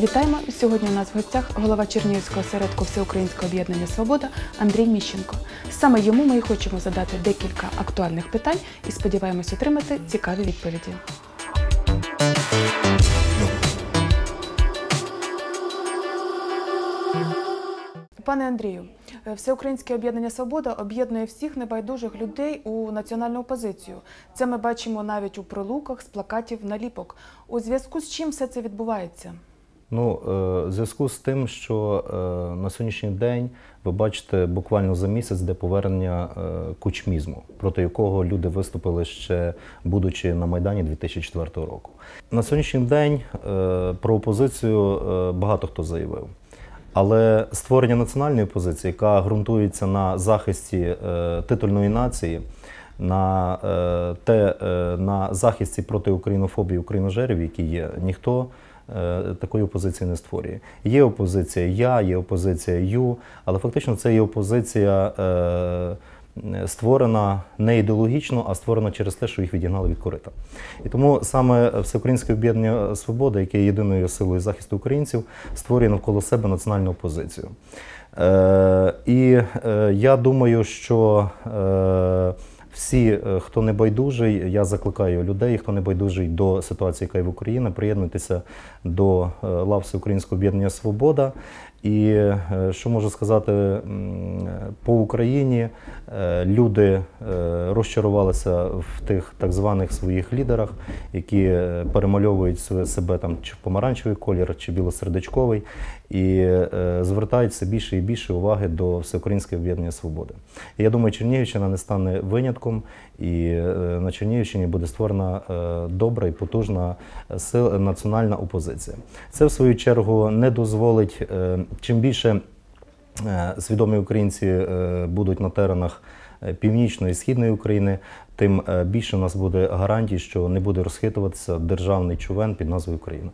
Вітаємо! Сьогодні у нас в гостях голова Чернігівського осередку Всеукраїнського об'єднання Свобода Андрій Міщенко. Саме йому ми і хочемо задати декілька актуальних питань і сподіваємось отримати цікаві відповіді. Пане Андрію, е, Всеукраїнське об'єднання Свобода об'єднує всіх небайдужих людей у національну опозицію. Це ми бачимо навіть у пролуках з плакатів наліпок. У зв'язку з чим все це відбувається? Ну, е, в зв'язку з тим, що е, на сьогоднішній день ви бачите буквально за місяць де повернення е, кучмізму, проти якого люди виступили ще будучи на Майдані 2004 року. На сьогоднішній день про опозицію багато хто заявив. Але створення національної опозиції, яка ґрунтується на захисті титульної нації, на те, на захисті проти українофобії, україножерів, які є, ніхто. Такої опозиції не створює. Є опозиція Я, є опозиція Ю, але фактично це є опозиція створена не ідеологічно, а створена через те, що їх відігнали від корита. І тому саме Всеукраїнське об'єднання Свобода, яке є єдиною силою захисту українців, створює навколо себе національну опозицію. І я думаю, що всі, е, хто не байдужий, я закликаю людей, хто не байдужий до ситуації, яка є в Україні, приєднуйтеся до е, лав Всеукраїнського об'єднання Свобода. І е, що можу сказати, по Україні люди розчарувалися в тих так званих своїх лідерах, які перемальовують себе там чи в помаранчевий колір, чи білосердечковий, і звертають все більше і більше уваги до Всеукраїнського об'єднання Свободи. І я думаю, Чернігівщина не стане винятком, і на Чернігівщині буде створена добра і потужна національна опозиція. Це в свою чергу не дозволить чим більше е, свідомі українці е, будуть на теренах е, північної і східної України, тим більше у нас буде гарантій, що не буде розхитуватися державний човен під назвою Україна.